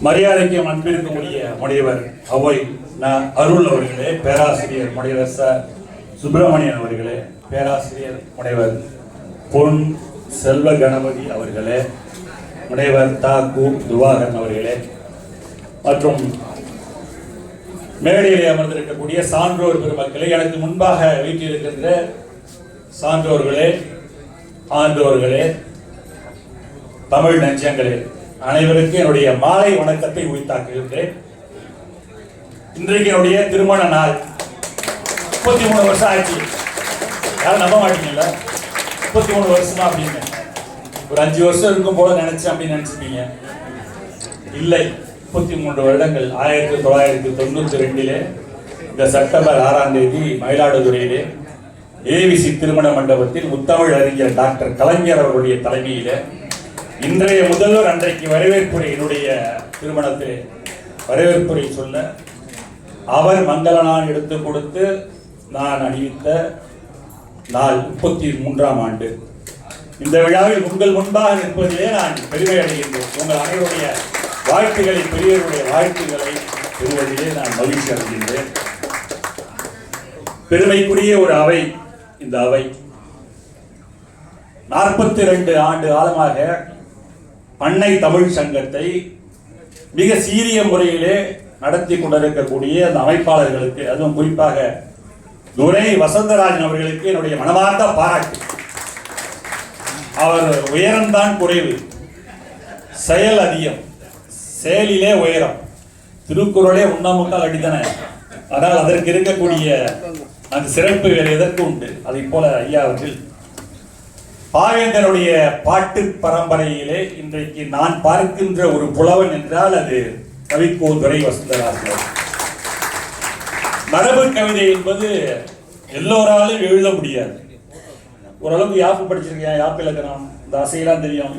மரியாதைக்கு அன்பிற்குரிய முனைவர் அவை நான் அருள் அவர்களே பேராசிரியர் முனைவர் ச. சுப்பிரமணியன் அவர்களே பேராசிரியர் முனைவர் பொன் செல்வ கணபதி அவர்களே முனைவர் தா. கு. துவாகரன் அவர்களே மற்றும் மேடையிலே அமர்ந்திருக்கக்கூடிய சான்றோர் பெருமக்களே எனக்கு முன்பாக வீட்டிலிருக்கின்ற சான்றோர்களே ஆண்டோர்களே தமிழ் நெஞ்சங்களே அனைவருக்கும் என்னுடைய மாலை வணக்கத்தை உரித்தாக்குகின்றேன். இன்றைக்கு என்னுடைய திருமண நாள். முப்பத்தி மூணு வருஷம் ஆச்சு. யாரும் நம்ப மாட்டீங்கல்ல? முப்பத்தி மூணு வருஷமா அப்படின்னு. ஒரு அஞ்சு வருஷம் இருக்கும் போல நினைச்சேன் அப்படின்னு நினைச்சிருப்பீங்க. இல்லை முப்பத்தி மூன்று வருடங்கள் ஆயிரத்தி தொள்ளாயிரத்தி தொண்ணூத்தி ரெண்டிலே இந்த செப்டம்பர் ஆறாம் தேதி மயிலாடுதுறையிலே ஏவிசி திருமண மண்டபத்தில் முத்தமிழ் அறிஞர் டாக்டர் கலைஞர் அவருடைய தலைமையிலே இன்றைய முதல்வர் அன்றைக்கு வரவேற்புரை என்னுடைய திருமணத்தை வரவேற்புரை சொல்ல அவர் மங்கள நாள் எடுத்து கொடுத்து நான் அணிவித்த நாள் முப்பத்தி மூன்றாம் ஆண்டு. இந்த விழாவில் உங்கள் முன்பாக நிற்பதிலே நான் பெருமை அடைகின்றேன். உங்கள் அனைவருடைய வாழ்த்துக்களை பெரியவருடைய வாழ்த்துக்களை பெறுவதிலே நான் மகிழ்ச்சி அடைகின்றேன். பெருமைக்குரிய ஒரு அவை இந்த அவை. நாற்பத்தி ரெண்டு ஆண்டு காலமாக பண்ணை தமிழ் சங்கத்தை மிக சீரிய முறையிலே நடத்தி கொண்டிருக்கக்கூடிய அந்த அமைப்பாளர்களுக்கு அதுவும் குறிப்பாக துரை வசந்தராஜன் அவர்களுக்கு என்னுடைய மனமார்ந்த பாராட்டு. அவர் உயரம்தான் குறைவு செயல் அதிகம் செயலிலே உயரம் திருக்குறளே உண்ணாமுக்கால் அடித்தன. ஆனால் அதற்கு இருக்கக்கூடிய அந்த சிறப்பு வேறு எதற்கு உண்டு. அதை போல ஐயா அவர்கள் பாவேந்தருடைய பாட்டு பரம்பரையிலே இன்றைக்கு நான் பார்க்கின்ற ஒரு புலவன் என்றால் அது கவிக்கோதுரை துரை மரபு கவிதை என்பது எல்லோராலும் எழுத முடியாது. ஓரளவுக்கு யாப்பு படிச்சிருக்கேன் யாப்பு இலக்கணம் இந்த அசையெல்லாம் தெரியும்.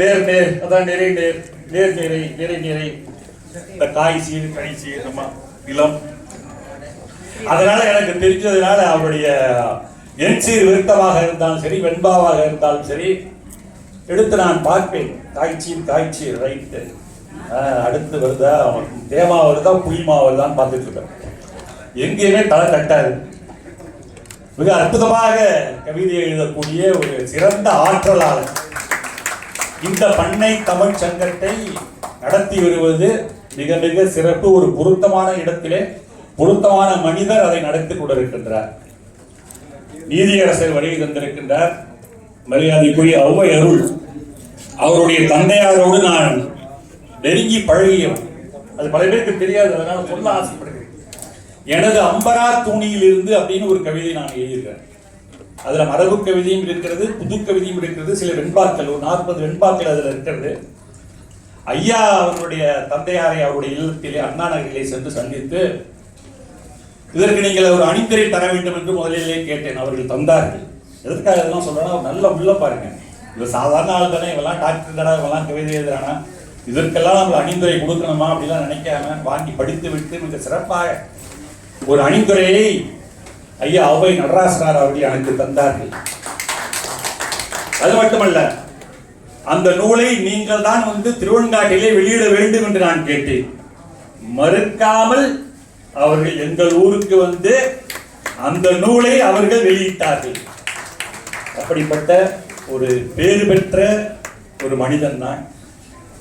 நேர் நேர் அதான் நிறை நேர் நேர் நிறை நிறை நிறை இந்த காய் சீர் கை சீர் நம்ம இளம். அதனால எனக்கு தெரிஞ்சதுனால அவருடைய என்சி விருத்தமாக இருந்தாலும் சரி வெண்பாவாக இருந்தாலும் சரி எடுத்து நான் பார்ப்பேன். காய்ச்சி காய்ச்சி ரைட்டு. அடுத்து வருதா? தேமா வருதா புளிமா வருதான்னு பார்த்துட்டு இருக்கேன் எங்கேயுமே தலை தட்டாது. மிக அற்புதமாக கவிதையை எழுதக்கூடிய ஒரு சிறந்த ஆற்றலாளர். இந்த பண்ணை தமிழ் சங்கத்தை நடத்தி வருவது மிக மிக சிறப்பு. ஒரு பொருத்தமான இடத்திலே பொருத்தமான மனிதர் அதை நடத்தி கொண்டிருக்கின்றார். நீதியரசர் வருகை தந்திருக்கின்றார். மரியாதைக்குரிய ஔவை அருள் அவருடைய தந்தையாரோடு நான் நெருங்கி பழகியவன் அது பல பேருக்கு தெரியாது அதனால சொல்ல ஆசைப்படுகிறேன். எனது அம்பரா தூணியில் இருந்து அப்படின்னு ஒரு கவிதை நான் எழுதியிருக்கிறேன் அதுல மரபு கவிதையும் இருக்கிறது புது கவிதையும் இருக்கிறது சில வெண்பாக்கள் ஒரு நாற்பது வெண்பாக்கள் அதுல இருக்கிறது. ஐயா அவருடைய தந்தையாரை அவருடைய இல்லத்திலே அண்ணா நகரிலே சென்று சந்தித்து இதற்கு நீங்கள் ஒரு அணிந்தரை தர வேண்டும் என்று முதலிலே கேட்டேன் அவர்கள் தந்தார்கள். எதற்காக இதெல்லாம் சொல்றேன்னா ஒரு நல்ல உள்ள பாருங்க. இவர் சாதாரண ஆள் தானே இவெல்லாம் டாக்டர் தானே இவெல்லாம் கவிதை எழுதுறானா இதற்கெல்லாம் நம்ம அணிந்துரை கொடுக்கணுமா அப்படிலாம் நினைக்காம வாங்கி படித்து விட்டு மிக சிறப்பாக ஒரு அணிந்துரையை ஐயா அவை நடராசனார் அவர்கள் எனக்கு தந்தார்கள். அது மட்டுமல்ல அந்த நூலை நீங்கள் தான் வந்து திருவெண்காட்டிலே வெளியிட வேண்டும் என்று நான் கேட்டேன். மறுக்காமல் அவர்கள் எங்கள் ஊருக்கு வந்து அந்த நூலை அவர்கள் வெளியிட்டார்கள். அப்படிப்பட்ட ஒரு பேறு பெற்ற ஒரு மனிதன் தான்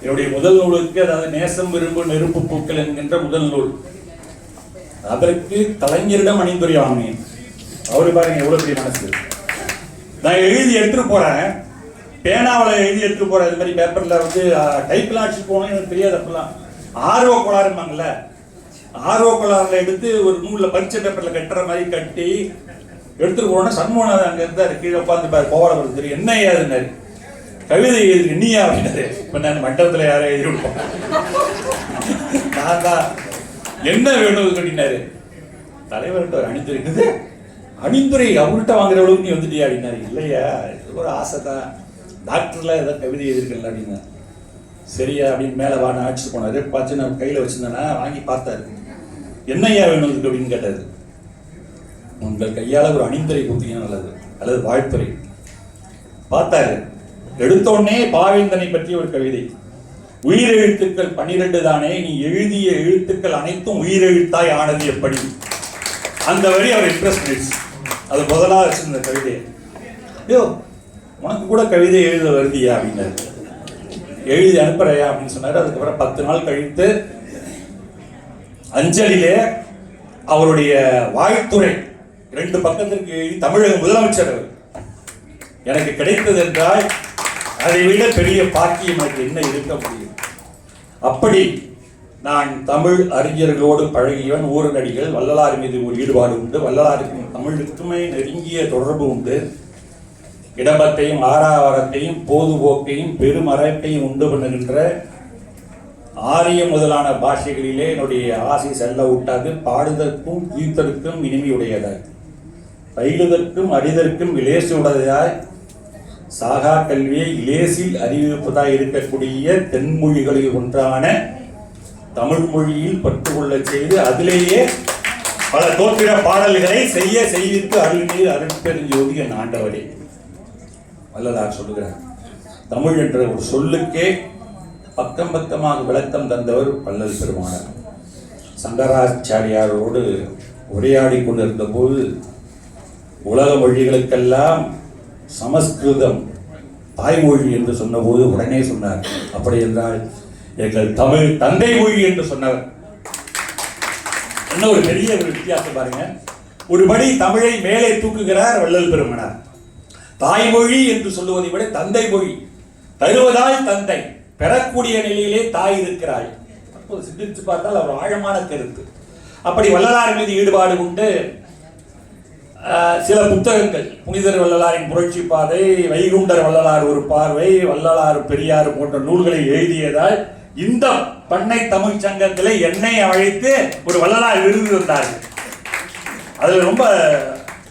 என்னுடைய முதல் நூலுக்கு அதாவது நேசம் விரும்பு நெருப்பு பூக்கள் என்கின்ற முதல் நூல். அதற்கு கலைஞரிடம் அணிந்துரை வாங்கினேன். அவரு பாருங்க எவ்வளவு பெரிய மனசு. நான் எழுதி எடுத்துட்டு போறேன். பேனாவில் எழுதி எடுத்துட்டு போறேன். இது மாதிரி பேப்பர்ல வந்து டைப்லாம் அடிச்சுட்டு போனோம் எனக்கு தெரியாது அப்பெல்லாம். ஆர்வ கோளாறுமாங்கல்ல ஆர்வ கோளாறுல எடுத்து ஒரு நூலில் பரிச்சை பேப்பரில் கட்டுற மாதிரி கட்டி எடுத்துட்டு போனோம் சண்முகநாதன் அங்கே இருந்தார். கீழே உட்காந்து பாரு கோவலம் தெரியும் என்ன ஏதுன்னாரு கவிதை எழுதி நீயா அப்படின்னாரு. இப்போ நான் மண்டபத்தில் யாரும் எழுதிருப்போம். நான் தான். என்ன வேணும் அப்படின்னாரு. தலைவர்கிட்ட ஒரு அணிந்துரை. என்னது? அணிந்துரை அவர்கிட்ட வாங்குற அளவுக்கு நீ வந்துட்டியா அப்படின்னாரு. இல்லையா ஒரு ஆசை தான். டாக்டர்லாம் ஏதாவது கவிதை எழுதிருக்கல அப்படின்னா சரியா அப்படின்னு மேலே வாங்க அழைச்சிட்டு போனாரு. பார்த்து நான் கையில் வச்சிருந்தேன்னா வாங்கி பார்த்தாரு. என்னய்யா வேணும் இருக்கு அப்படின்னு கேட்டார். உங்கள் கையால் ஒரு அணிந்துரை கொடுத்தீங்கன்னா நல்லது. அல்லது வாழ்த்துறை. பார்த்தாரு. எடுத்த உடனே பாவேந்தனை பற்றி ஒரு கவிதை. உயிரெழுத்துக்கள் பன்னிரண்டு தானே நீ எழுதிய எழுத்துக்கள் அனைத்தும் உயிரெழுத்தாய் ஆனது எப்படி? அந்த வரி அவர் இம்ப்ரெஸ் பண்ணிடுச்சு. அது முதலாக வச்சிருந்த கவிதை ஐயோ உனக்கு கூட கவிதை எழுத வருதியா அப்படின்னாரு. எழுதி அனுப்புறையா அப்படின்னு சொன்னார். அதுக்கப்புறம் பத்து நாள் கழித்து அஞ்சலிலே அவருடைய வாழ்த்துறை ரெண்டு பக்கத்திற்கு எழுதி தமிழக முதலமைச்சர் அவர். எனக்கு கிடைத்தது என்றால் அதை விட பெரிய பாக்கியம் எனக்கு என்ன இருக்க முடியும்? அப்படி நான் தமிழ் அறிஞர்களோடு பழகியவன். ஊரடிகள் வள்ளலார் மீது ஒரு ஈடுபாடு உண்டு. வள்ளலாருக்கும் தமிழுக்குமே நெருங்கிய தொடர்பு உண்டு. இடம்பத்தையும் ஆறாவரத்தையும் பொதுபோக்கையும் பெருமரத்தையும் உண்டு பண்ணுகின்ற ஆரிய முதலான பாஷைகளிலே என்னுடைய ஆசை செல்ல விட்டாது பாடுதற்கும் கீர்த்தற்கும் இனிமையுடையதாய் பயிலுதற்கும் அறிதற்கும் இலேசு உடையதாய் சாகா கல்வியை இலேசில் அறிவிப்பதாய் இருக்கக்கூடிய தென்மொழிகளில் ஒன்றான தமிழ் மொழியில் பற்றுக்கொள்ளச் செய்து அதிலேயே பல தோற்றிர பாடல்களை செய்ய செய்வித்து அருள்நீர் அருட்பெருஞ்சோதி என் ஆண்டவரே. வல்லலார் சொல்லுகிறார் தமிழ் என்ற ஒரு சொல்லுக்கே பக்கம் பக்கமாக விளக்கம் தந்தவர் பல்லல் பெருமானார். சங்கராச்சாரியாரோடு உரையாடி கொண்டிருந்த போது உலக மொழிகளுக்கெல்லாம் சமஸ்கிருதம் தாய்மொழி என்று சொன்னபோது உடனே சொன்னார். அப்படி என்றால் எங்கள் தமிழ் தந்தை மொழி என்று சொன்னவர். என்ன ஒரு பெரிய ஒரு வித்தியாசம் பாருங்க. ஒருபடி தமிழை மேலே தூக்குகிறார் வள்ளல் பெருமனார். தாய்மொழி என்று சொல்லுவதை விட தந்தை மொழி தருவதால் தந்தை. பெறக்கூடிய நிலையிலே தாய் இருக்கிறாய் அப்போது சிந்தித்து பார்த்தால் அவர் ஆழமான கருத்து. அப்படி வள்ளலார் மீது ஈடுபாடு கொண்டு சில புத்தகங்கள். புனிதர் வள்ளலாரின் புரட்சி பாதை வைகுண்டர் வள்ளலார் ஒரு பார்வை வள்ளலார் பெரியார் போன்ற நூல்களை எழுதியதால் இந்த பண்ணை தமிழ் சங்கத்திலே என்னை அழைத்து ஒரு வள்ளலார் விருது வந்தார்கள் அதில் ரொம்ப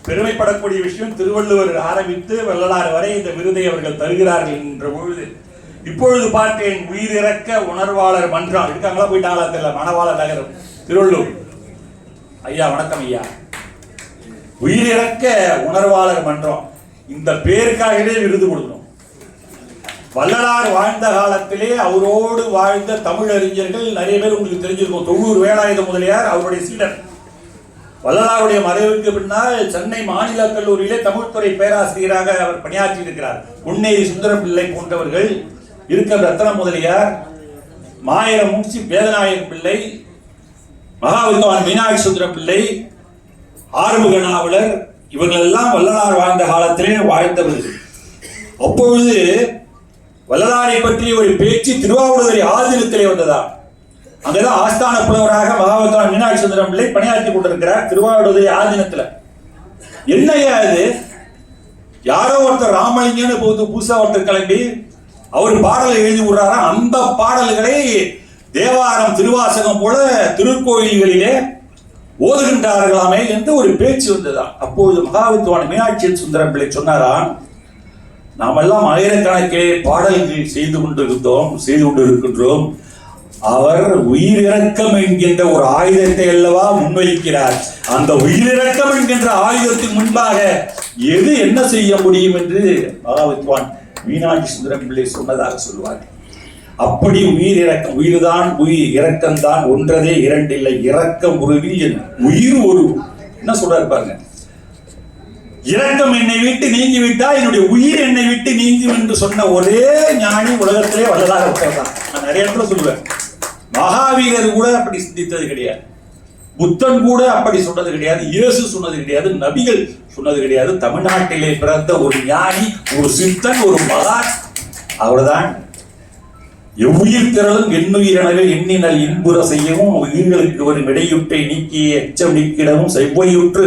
பெருமைப்படக்கூடிய விஷயம் திருவள்ளுவர் ஆரம்பித்து வள்ளலார் வரை இந்த விருதை அவர்கள் தருகிறார்கள் என்ற பொழுது இப்பொழுது பார்த்தேன் உயிரிறக்க உணர்வாளர் மன்றம் இருக்காங்களா போயிட்டாங்களா தெரியல மணவாளர் நகரம் திருவள்ளூர். ஐயா வணக்கம் ஐயா. உயிரிறக்க உணர்வாளர் மன்றம் இந்த பேருக்காகவே விருது கொடுக்கணும். வள்ளலார் வாழ்ந்த காலத்திலே அவரோடு வாழ்ந்த தமிழறிஞர்கள் நிறைய பேர் உங்களுக்கு தெரிஞ்சிருக்கும். தொண்ணூறு வேலாயுத முதலியார் அவருடைய சீடர். வள்ளலாருடைய மறைவுக்கு பின்னால் சென்னை மாநில கல்லூரியிலே தமிழ்துறை பேராசிரியராக அவர் பணியாற்றி இருக்கிறார் உன்னேரி சுந்தரம் பிள்ளை போன்றவர்கள் இருக்க ரத்தன முதலியார் மாயர முன்சி வேதநாயகம் பிள்ளை மகாவித்வான் மீனாட்சி சுந்தரம் பிள்ளை ஆறுமுக நாவலர் இவர்கள் எல்லாம் வள்ளலார் வாழ்ந்த காலத்திலே வாழ்ந்தவர்கள். அப்பொழுது வள்ளலாரை பற்றி ஒரு பேச்சு திருவாவூர்துறை ஆதீனத்திலே வந்ததா அங்கதான் ஆஸ்தான புலவராக மகாவத்வான் மீனாட்சி சுந்தரம் பிள்ளை பணியாற்றி கொண்டிருக்கிறார் திருவாவூர்துறை ஆதீனத்துல. என்னையா இது? யாரோ ஒருத்தர் ராமலிங்கன்னு போது புதுசா ஒருத்தர் கிளம்பி அவர் பாடலை எழுதி விடுறாரா? அந்த பாடல்களை தேவாரம் திருவாசகம் போல திருக்கோயில்களிலே ஓதுகின்றார்களாமே என்று ஒரு பேச்சு வந்ததான் அப்போது மகாவித்வான் மீனாட்சி சுந்தரம் பிள்ளை சொன்னாராம் நாமெல்லாம் ஆயிரக்கணக்கிலே பாடல்கள் செய்து கொண்டிருந்தோம் செய்து கொண்டிருக்கின்றோம். அவர் உயிரிறக்கம் என்கின்ற ஒரு ஆயுதத்தை அல்லவா முன்வைக்கிறார். அந்த உயிரிறக்கம் என்கின்ற ஆயுதத்தின் முன்பாக எது என்ன செய்ய முடியும் என்று மகாவித்வான் மீனாட்சி சுந்தரம் பிள்ளை சொன்னதாக சொல்வார். அப்படி உயிர் இறக்கம் உயிர்தான் உயிர் இறக்கம்தான் ஒன்றதே இரண்டில்லை இறக்கம் உருவில் என் உயிர் ஒரு. என்ன சொல்றாரு பாருங்க. இரக்கம் என்னை விட்டு நீங்கி விட்டா என்னுடைய உயிர் என்னை விட்டு நீங்கும் என்று சொன்ன ஒரே ஞானி உலகத்திலே வல்லதாக இருக்கிறதா நான் நிறைய இடத்துல சொல்லுவேன். மகாவீரர் கூட அப்படி சிந்தித்தது கிடையாது. புத்தன் கூட அப்படி சொன்னது கிடையாது. இயேசு சொன்னது கிடையாது. நபிகள் சொன்னது கிடையாது. தமிழ்நாட்டிலே பிறந்த ஒரு ஞானி ஒரு சித்தன் ஒரு மகான். அவர்தான் எவ்வுயிர் திரளும் எண்ணுயிரனவே எண்ணினல் இன்புற செய்யவும் உயிர்களுக்கு வரும் இடையுட்டை நீக்கிய எச்சம் நீக்கிடவும் செவ்வையுற்று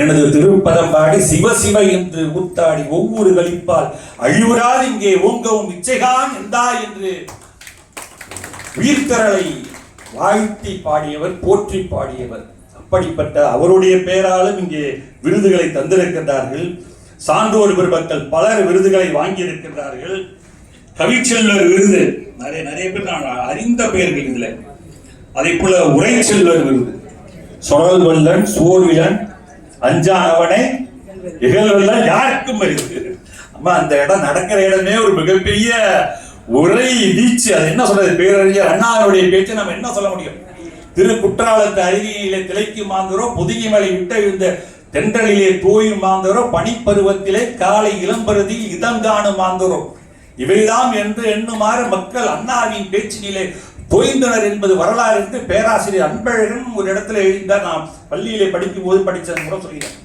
எனது திருப்பதம் பாடி சிவ சிவ என்று ஊத்தாடி ஒவ்வொரு கழிப்பால் அழிவுறாது இங்கே ஓங்கவும் இச்சைகான் எந்தா என்று உயிர்த்தரலை வாழ்த்தி பாடியவர் போற்றி பாடியவர். அப்படிப்பட்ட அவருடைய பெயராலும் இங்கே விருதுகளை தந்திருக்கின்றார்கள். சான்றோர் பெருமக்கள் பலர் விருதுகளை வாங்கியிருக்கின்றார்கள். கவிச்செல்வர் விருது. நிறைய நிறைய பேர் நான் அறிந்த பெயர்கள் இதில். அதே போல உரைச்செல்வர் விருது. சொரல் வல்லன் சோர்விலன் அஞ்சானவனை இகழ்வெல்லாம் யாருக்கும் இருக்கு அம்மா அந்த இடம் நடக்கிற இடமே ஒரு மிகப்பெரிய உரை வீச்சு அது என்ன சொல்றது பேரறிஞர் அண்ணாவுடைய பேச்சு நம்ம என்ன சொல்ல முடியும்? திரு குற்றாலத்து அருகிலே திளைக்கு மாந்தரோ புதுகை மலை விட்ட இந்த தென்றலிலே தோயும் மாந்தரோ பனிப்பருவத்திலே காலை இளம்பருதியில் இதங்காணும் மாந்தரோ. இவைதாம் என்று எண்ணுமாறு மக்கள் அண்ணாவின் பேச்சினிலே தோய்ந்தனர் என்பது வரலாறு என்று பேராசிரியர் அன்பழகன் ஒரு இடத்துல எழுந்தார் நான் பள்ளியிலே படிக்கும் போது படித்தது கூட சொல்கிறேன்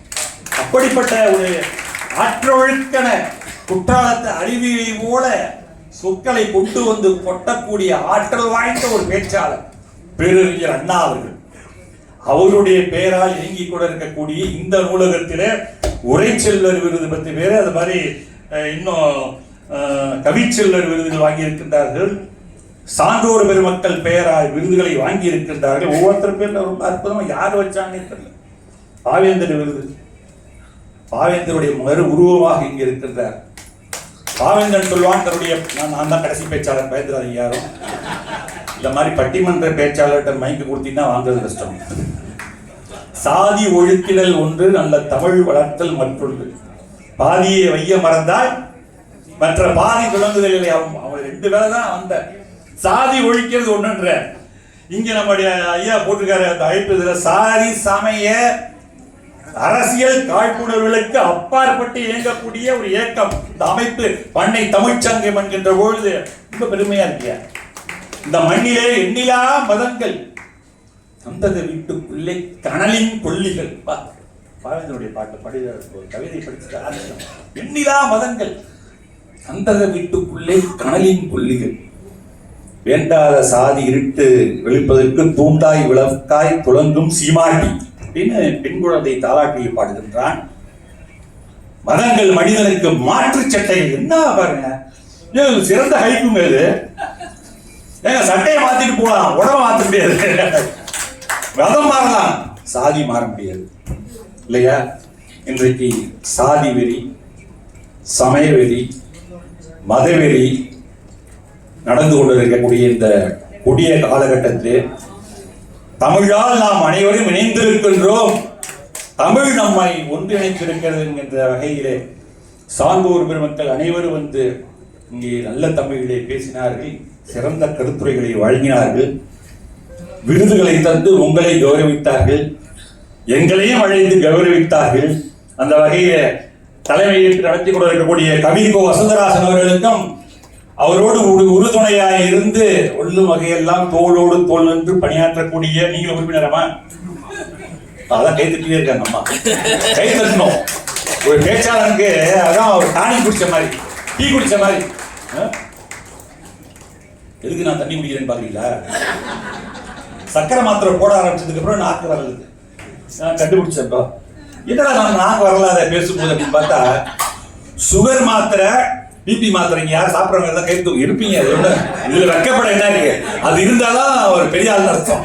அப்படிப்பட்ட ஒரு ஆற்றொழுக்கன குற்றாலத்தை அருவியை போல சொற்களை கொண்டு வந்து கொட்டக்கூடிய ஆற்றல் வாய்ந்த ஒரு பேச்சாளர் பேரறிஞர் அண்ணா அவர்கள். அவருடைய பெயரால் இயங்கி கூட இருக்கக்கூடிய இந்த நூலகத்திலே உரை செல்வர் விருது பத்து பேர் அது மாதிரி இன்னும் கவிச்செல்வர் விருதுகள் வாங்கியிருக்கின்றார்கள். சான்றோர் பெருமக்கள் பெயரால் விருதுகளை வாங்கி இருக்கின்றார்கள் ஒவ்வொருத்தர் பேர்ல ரொம்ப அற்புதமா யார் வச்சாங்கன்னு தெரியல. பாவேந்தர் விருது. பாவேந்தருடைய மறு உருவமாக இங்கே இருக்கின்றார். பாவேந்தன் சொல்வான் தன்னுடைய நான் தான் கடைசி பேச்சாளர் பயந்துடாதீங்க யாரும். இந்த மாதிரி பட்டிமன்ற பேச்சாளர்கிட்ட மைக்கு கொடுத்தீங்கன்னா வாங்குறது கஷ்டம். சாதி ஒழுக்கிடல் ஒன்று நல்ல தமிழ் வளர்த்தல் மற்றொன்று. பாதியை வைய மறந்தால் மற்ற பாதி தொடங்குதல் அவன் அவன் ரெண்டு வேலை தான் அந்த சாதி ஒழிக்கிறது ஒன்றுன்ற இங்க நம்முடைய ஐயா போட்டிருக்காரு அந்த அழைப்பு இதுல சாதி சமய அரசியல் காழ்ப்புணர்வுகளுக்கு அப்பாற்பட்டு இயங்கக்கூடிய ஒரு இயக்கம். இந்த அமைப்பு பண்ணை தமிழ்ச்சங்கம் என்கின்ற பொழுது ரொம்ப பெருமையா இருக்கியா இந்த மண்ணிலே எண்ணிலா மதங்கள். சந்தத வீட்டுக்குள்ளே கனலின் கொல்லிகள். பா பாட்டு படித்த கவிதை படித்த எண்ணிலா மதங்கள். சந்தத வீட்டுக்குள்ளே கனலின் கொல்லிகள். வேண்டாத சாதி இருட்டு வெளிப்பதற்கு தூண்டாய் விளக்காய் துளங்கும் சீமாட்டி அப்படின்னு பெண் குழந்தை தாலாட்டியை பாடுகின்றான். மதங்கள் மனிதனுக்கு மாற்று சட்டை. என்ன பாருங்க. சிறந்த ஹைக்குங்க இது ஏங்க சட்டையை மாத்திட்டு போலாம் உடம்ப மாத்த முடியாது. மதம் மாறலாம். சாதி மாற முடியாது. இல்லையா? இன்றைக்கு சாதி வெறி சமய வெறி மதவெறி நடந்து கொண்டிருக்கக்கூடிய இந்த கொடிய காலகட்டத்தில் தமிழால் நாம் அனைவரும் இணைந்திருக்கின்றோம். தமிழ் நம்மை ஒன்றிணைத்திருக்கிறது என்கின்ற வகையிலே சான்றோர் பெருமக்கள் அனைவரும் வந்து இங்கே நல்ல தமிழிலே பேசினார்கள் சிறந்த கருத்துரைகளை வழங்கினார்கள் விருதுகளை தந்து உங்களை கௌரவித்தார்கள் எங்களையும் அழைத்து கௌரவித்தார்கள். அந்த வகையில தலைமையில் நடத்தி கொண்டிருக்கக்கூடிய இருக்கக்கூடிய கவிக்கோ வசந்தராசன் அவர்களுக்கும் அவரோடு உறுதுணையாக இருந்து ஒள்ளும் வகையெல்லாம் தோளோடு தோல் நின்று பணியாற்றக்கூடிய நீங்கள் உறுப்பினரமா அதான் கை தட்டிட்டே இருக்காங்க அம்மா. கை தட்டணும். ஒரு பேச்சாளனுக்கு அதான் அவர் டானி குடிச்ச மாதிரி டீ குடிச்ச மாதிரி. எதுக்கு நான் தண்ணி குடிக்கிறேன்னு பாக்குறீங்களா? சக்கரை மாத்திரை போட ஆரம்பிச்சதுக்கு அப்புறம் நாக்கு வரல. நான் கண்டுபிடிச்சப்போ என்னடா நான் நாக்கு வரல அதை பேசும்போது அப்படின்னு பார்த்தா சுகர் மாத்திரை பிபி மாத்திரைங்க யார் சாப்பிட்றவங்க தான் கைத்து இருப்பீங்க அதோட ஒண்ணு இதுல வெக்கப்பட என்ன இருக்கு? அது இருந்தாலும் ஒரு பெரிய ஆள் அர்த்தம்.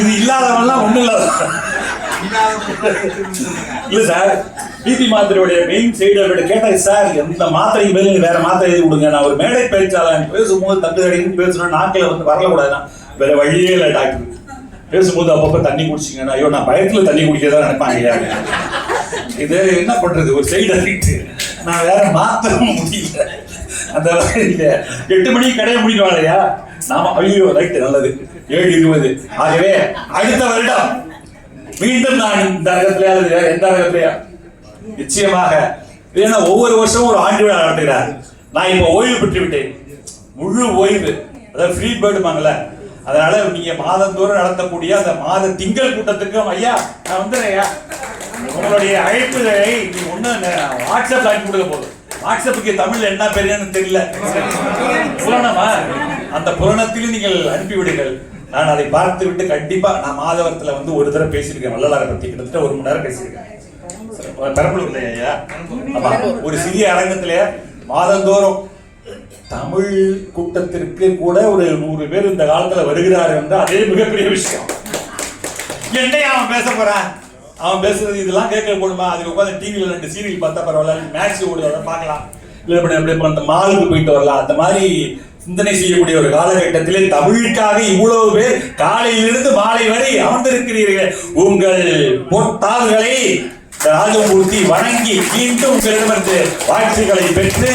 இது இல்லாதவன்லாம் ஒண்ணும் இல்லாத இல்ல சார் பிபி மாத்திரையுடைய மெயின் சைடு அவர்கிட்ட கேட்டாங்க சார் எந்த மாத்திரைக்கு பதில் நீங்க வேற மாத்திரை எழுதி கொடுங்க. நான் ஒரு மேடை பேச்சாளன் பேசும்போது தட்டு தடின்னு பேசணும் நாக்கில் வந்து வரலக்கூடாதுன்னா வேற வழியே இல்லை டாக்டர் பேசும்போது அப்பப்போ தண்ணி குடிச்சிங்கன்னா ஐயோ நான் பயத்துல தண்ணி குடிக்கிறதா நினைப்பாங்க இது என்ன பண்றது? ஒரு சைடு அடிக்ட்டு நான் வேற மாத்தவும் முடியல. அந்த வகையில எட்டு மணிக்கு கடையை முடிக்கணும் இல்லையா நாம ஐயோ ரைட் நல்லது. ஏழு இருபது. ஆகவே அடுத்த வருடம் மீண்டும் நான் இந்த அரங்கத்திலே அல்லது வேற எந்த அரங்கத்திலேயா நிச்சயமாக ஏன்னா ஒவ்வொரு வருஷமும் ஒரு ஆண்டு விழா நடத்துகிறார். நான் இப்போ ஓய்வு பெற்று விட்டேன் முழு ஓய்வு. அதாவது ஃப்ரீ பேர்டுமாங்கல்ல அதனால நீங்க மாதந்தோறும் நடத்தக்கூடிய அந்த மாத திங்கள் கூட்டத்துக்கும் ஐயா நான் வந்துடுறேன் ஐயா உங்களுடைய அழைப்புகளை நீ ஒண்ணு வாட்ஸ்அப்ல அனுப்பி கொடுக்க போதும். வாட்ஸ்அப்புக்கு தமிழ்ல என்ன பெரியன்னு தெரியல. புலனமா? அந்த புலனத்திலும் நீங்கள் அனுப்பி விடுங்கள். நான் அதை பார்த்து விட்டு கண்டிப்பா நான் மாதவரத்துல வந்து ஒரு தடவை பேசியிருக்கேன் வள்ளலாரை பத்தி. கிட்டத்தட்ட ஒரு மணி நேரம் பேசியிருக்கேன். பெரம்பலூர்ல ஐயா? ஆமா ஒரு சிறிய அரங்கத்திலே மாதந்தோறும் தமிழ் கூட்டத்திற்கு கூட ஒரு நூறு பேர் இந்த காலத்துல வருகிறார் என்றால் அதே மிகப்பெரிய விஷயம். என்னையா அவன் பேச போறான்? அவன் பேசுறது இதெல்லாம் கேட்க போடுமா? அதுக்கு உட்காந்து டிவியில் ரெண்டு சீரியல் பார்த்தா பரவாயில்ல. மேட்ச் ஓடுது அதை பார்க்கலாம். இல்ல இப்படி அப்படி அந்த மாலுக்கு போயிட்டு வரலாம். அந்த மாதிரி சிந்தனை செய்யக்கூடிய ஒரு காலகட்டத்திலே தமிழுக்காக இவ்வளவு பேர் காலையிலிருந்து மாலை வரை அமர்ந்திருக்கிறீர்கள். உங்கள் பொற்தாள்களை ராஜமூர்த்தி வணங்கி மீண்டும் உங்களிடமிருந்து வாழ்த்துக்களை பெற்று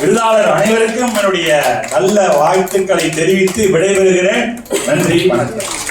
விருதாளர் அனைவருக்கும் என்னுடைய நல்ல வாழ்த்துக்களை தெரிவித்து விடைபெறுகிறேன். நன்றி வணக்கம்.